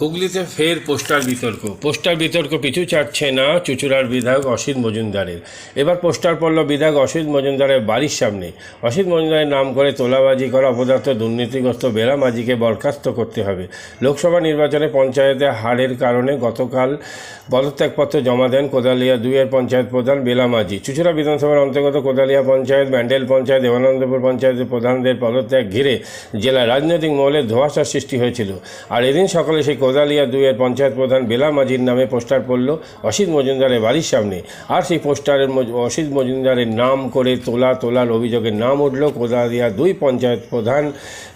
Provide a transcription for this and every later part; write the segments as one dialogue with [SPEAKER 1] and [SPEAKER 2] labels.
[SPEAKER 1] হুগলিতে ফের পোস্টার বিতর্ক। পোস্টার বিতর্ক পিছু ছাড়ছে না চুচুড়ার বিধায়ক অসিত মজুমদারের। এবার পোস্টার পড়ল বিধায়ক অসিত মজুমদারের বাড়ির সামনে। অসিত মজুমদারের নাম করে তোলাবাজি করা অপদার্থ দুর্নীতিগ্রস্ত বেলা মাঝিকে বরখাস্ত করতে হবে। লোকসভা নির্বাচনে পঞ্চায়েতে হারের কারণে গতকাল পদত্যাগপত্র জমা দেন কোদালিয়া দুইয়ের পঞ্চায়েত প্রধান বেলামাজি। চুচুড়া বিধানসভার অন্তর্গত কোদালিয়া পঞ্চায়েত, ব্যান্ডেল পঞ্চায়েত, দেবানন্দপুর পঞ্চায়েতের প্রধানদের পদত্যাগ ঘিরে জেলার রাজনৈতিক মহলে ধোঁয়াশার সৃষ্টি হয়েছিল। আর এদিন সকালে সেই কোদালিয়া দুইয়ের পঞ্চায়েত প্রধান বেলা মাঝির নামে পোস্টার পড়ল অসিত মজুমদারের বাড়ির সামনে। আর সেই পোস্টারের অসিত মজুমদারের নাম করে তোলা তোলার অভিযোগের নাম উঠল কোদালিয়া দুই পঞ্চায়েত প্রধান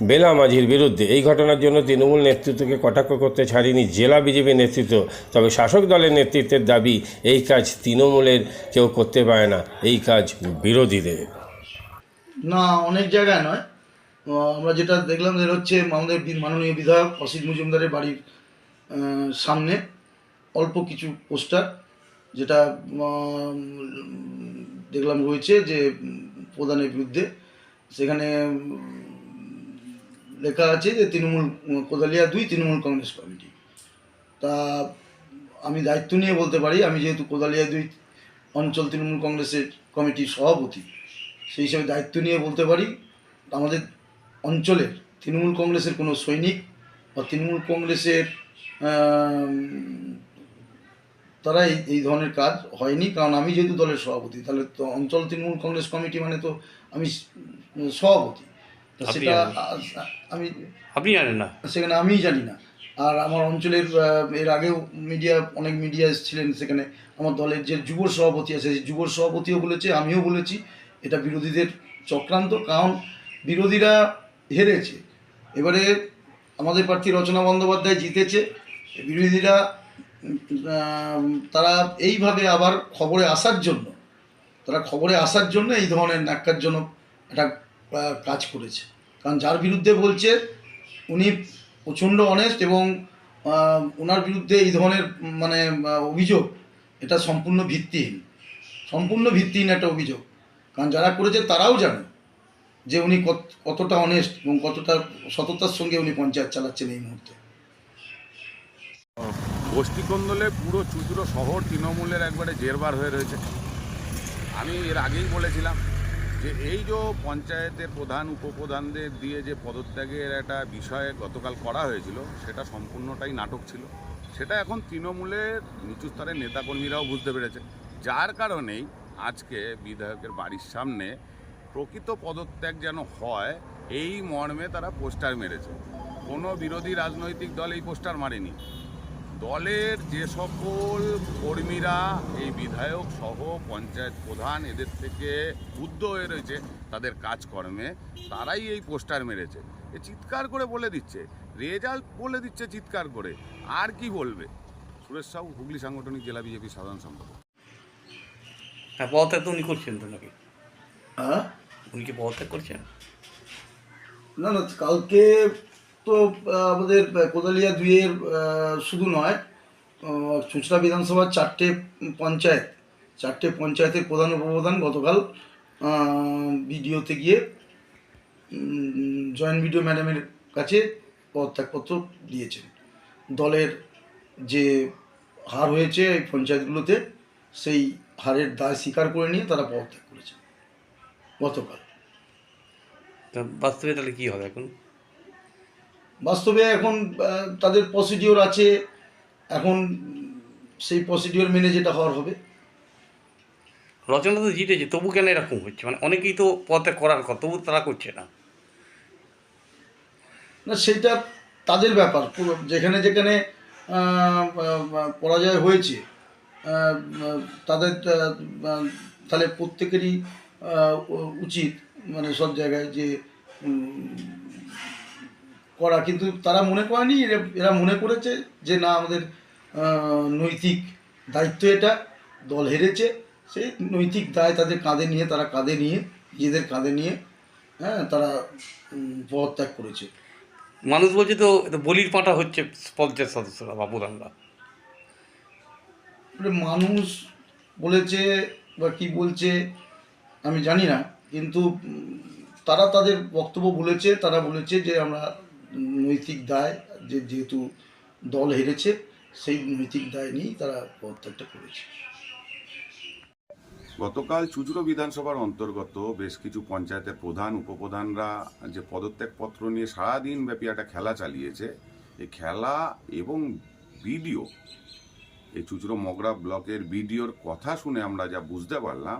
[SPEAKER 1] বেলা মাঝির বিরুদ্ধে। এই ঘটনার জন্য তৃণমূল নেতৃত্বকে কটাক্ষ করতে ছাড়েনি জেলা বিজেপি নেতৃত্ব। তবে শাসক দলের নেতৃত্বের দাবি, এই কাজ তৃণমূলের কেউ করতে পারে না, এই কাজ বিরোধীদের।
[SPEAKER 2] না, অনেক জায়গায় নয়। আমরা যেটা দেখলাম যে হচ্ছে আমাদের মাননীয় বিধায়ক অসিত মজুমদারের বাড়ির সামনে অল্প কিছু পোস্টার যেটা দেখলাম রয়েছে যে, প্রধানের বিরুদ্ধে। সেখানে লেখা আছে যে, তৃণমূল কোদালিয়া দুই, তৃণমূল কংগ্রেস কমিটি। তা, আমি দায়িত্ব নিয়ে বলতে পারি, আমি যেহেতু কোদালিয়া দুই অঞ্চল তৃণমূল কংগ্রেসের কমিটির সভাপতি, সেই হিসাবে দায়িত্ব নিয়ে বলতে পারি, আমাদের অঞ্চলের তৃণমূল কংগ্রেসের কোনো সৈনিক বা তৃণমূল কংগ্রেসের তারা এই এই ধরনের কাজ হয়নি কারণ আমি যেহেতু দলের সভাপতি তাহলে তো অঞ্চল তৃণমূল কংগ্রেস কমিটি মানে তো আমি সভাপতি। সেটা আমি
[SPEAKER 3] আপনি জানেন না।
[SPEAKER 2] সেখানে আমিই জানি না। আর আমার অঞ্চলের এর আগেও মিডিয়া অনেক মিডিয়া এসেছিলেন সেখানে। আমার দলের যে যুব সভাপতি আছে সেই যুব সভাপতিও বলেছে আমিও বলেছি এটা বিরোধীদের চক্রান্ত কারণ বিরোধীরা হেরেছে। এবারে আমাদের প্রার্থী রচনা বন্দ্যোপাধ্যায় জিতেছে। বিরোধীরা তারা এইভাবে আবার খবরে আসার জন্য, তারা খবরে আসার জন্য এই ধরনের ন্যাক্কারজনক একটা কাজ করেছে। কারণ যার বিরুদ্ধে বলছে, উনি প্রচণ্ড অনেস্ট এবং ওনার বিরুদ্ধে এই ধরনের মানে অভিযোগ, এটা সম্পূর্ণ ভিত্তিহীন। সম্পূর্ণ ভিত্তিহীন একটা অভিযোগ। কারণ যারা করেছে তারাও জানে যে উনি কত- কতটা অনেস্ট এবং কতটা সততার সঙ্গে উনি পঞ্চায়েত চালাচ্ছেন এই মুহূর্তে।
[SPEAKER 4] গোষ্ঠীকন্দলে পুরো চুচুড়ো শহর তৃণমূলের একবারে জেরবার হয়ে রয়েছে। আমি এর আগেই বলেছিলাম যে এই যে পঞ্চায়েতের প্রধান, উপপ্রধানদের দিয়ে যে পদত্যাগের একটা বিষয় গতকাল করা হয়েছিল, সেটা সম্পূর্ণটাই নাটক ছিল। সেটা এখন তৃণমূলের নিচু স্তরের নেতাকর্মীরাও বুঝতে পেরেছে। যার কারণেই আজকে বিধায়কের বাড়ির সামনে প্রকৃত পদত্যাগ যেন হয়, এই মর্মে তারা পোস্টার মেরেছে। কোনো বিরোধী রাজনৈতিক দল এই পোস্টার মারেনি। দলের যে সকল কর্মীরা এই বিধায়ক সহ পঞ্চায়েত প্রধান এদের থেকে উদ্ধ হয়ে রয়েছে তাদের কাজকর্মে তারাই এই পোস্টার মেরেছে। এ চিৎকার করে বলে দিচ্ছে রেজাল্ট বলে দিচ্ছে চিৎকার করে আর কি বলবে? সুরেশ সাহু হুগলি সাংগঠনিক জেলা বিজেপি সাধারণ সম্পাদক।
[SPEAKER 3] হ্যাঁ পদত্যাগ তো উনি করছেন তো নাকি?
[SPEAKER 2] হ্যাঁ?
[SPEAKER 3] উনি কি পদত্যাগ করছেন?
[SPEAKER 2] না না কালকে তো আমাদের কোদালিয়া দুইয়ের শুধু নয় চুচড়া বিধানসভার চারটে পঞ্চায়েত, চারটে পঞ্চায়েতের প্রধান উপপ্রধান গতকাল বিডিওতে গিয়ে জয়েন্ট বিডিও ম্যাডামের কাছে পদত্যাগপত্র দিয়েছেন। দলের যে হার হয়েছে এই পঞ্চায়েতগুলোতে, সেই হারের দায় স্বীকার করে নিয়ে তারা পদত্যাগ করেছে গতকাল।
[SPEAKER 3] বাস্তবে তাহলে কি হবে এখন?
[SPEAKER 2] বাস্তবে এখন তাদের প্রসিডিওর আছে। এখন সেই প্রসিডিওর মেনে যেটা হওয়ার হবে।
[SPEAKER 3] রচনা তো জিতেছে তবু কেন এরকম হচ্ছে? মানে অনেকেই তো পথে করার কথা তবু তারা করছে না।
[SPEAKER 2] না সেটা তাদের ব্যাপার। যেখানে যেখানে পরাজয় হয়েছে তাদের তাহলে প্রত্যেকেরই উচিত মানে সব জায়গায় যে করা। কিন্তু তারা মনে করেনি এরা মনে করেছে যে না আমাদের নৈতিক দায়িত্ব এটা দল হেরেছে সেই নৈতিক দায় তাদের কাঁধে নিয়ে তারা কাঁধে নিয়ে নিজেদের কাঁধে নিয়ে হ্যাঁ তারা পদত্যাগ করেছে।
[SPEAKER 3] মানুষ বলছে তো বলির পাঁটা হচ্ছে পঞ্চায়েত সদস্যরা বা প্রধানরা
[SPEAKER 2] মানে মানুষ বলেছে বা কি বলছে আমি জানি না কিন্তু তারা তাদের বক্তব্য বলেছে তারা বলেছে যে আমরা নৈতিক দায় যে যেহেতু দল হেরেছে, সেই নৈতিক দায় নিয়েই তারা পদত্যাগটা করেছে।
[SPEAKER 4] গতকাল চুচুড়ো বিধানসভার অন্তর্গত বেশ কিছু পঞ্চায়েতের প্রধান, উপপ্রধানরা যে পদত্যাগপত্র নিয়ে সারাদিন ব্যাপী একটা খেলা চালিয়েছে এই খেলা এবং বিডিও এই চুচুড়ো মগরা ব্লকের ভিডিওর কথা শুনে আমরা যা বুঝতে পারলাম,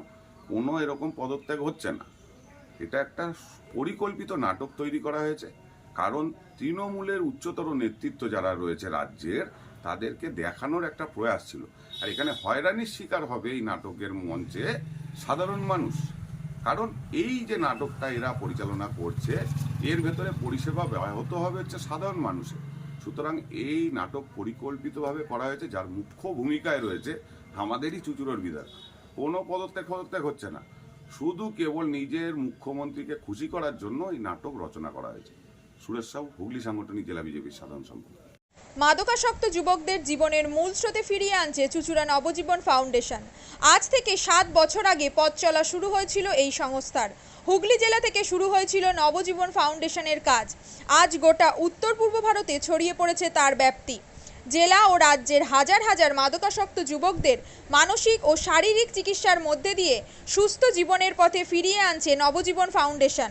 [SPEAKER 4] কোনো এরকম পদত্যাগ হচ্ছে না। এটা একটা পরিকল্পিত নাটক তৈরি করা হয়েছে। কারণ তৃণমূলের উচ্চতর নেতৃত্ব যারা রয়েছে রাজ্যের, তাদেরকে দেখানোর একটা প্রয়াস ছিল। আর এখানে হয়রানির শিকার হবে এই নাটকের মঞ্চে সাধারণ মানুষ। কারণ এই যে নাটকটা এরা পরিচালনা করছে, এর ভেতরে পরিষেবা ব্যাহত হবে হচ্ছে সাধারণ মানুষের। সুতরাং এই নাটক পরিকল্পিতভাবে করা হয়েছে, যার মুখ্য ভূমিকায় রয়েছে আমাদেরই চুচুরোর বিধায়ক। কোনো পদত্যাগ পদত্যাগ হচ্ছে না। শুধু কেবল নিজের মুখ্যমন্ত্রীকে খুশি করার জন্য এই নাটক রচনা করা হয়েছে। সুরেশ সাহু হুগলি সাংগঠনিক জেলা বিজেপির সাধারণ সম্পাদক।
[SPEAKER 5] মাদকাসক্ত যুবকদের জীবনের মূল স্রোতে ফিরিয়ে আনছে চুচুড়া নবজীবন ফাউন্ডেশন। আজ থেকে সাত বছর আগে পথ চলা শুরু হয়েছিল এই সংস্থার। হুগলি জেলা থেকে শুরু হয়েছিল নবজীবন ফাউন্ডেশনের কাজ। আজ গোটা উত্তর পূর্ব ভারতে ছড়িয়ে পড়েছে তার ব্যাপ্তি। জেলা ও রাজ্যের হাজার হাজার মাদকাসক্ত যুবকদের মানসিক ও শারীরিক চিকিৎসার মধ্যে দিয়ে সুস্থ জীবনের পথে ফিরিয়ে আনছে নবজীবন ফাউন্ডেশন।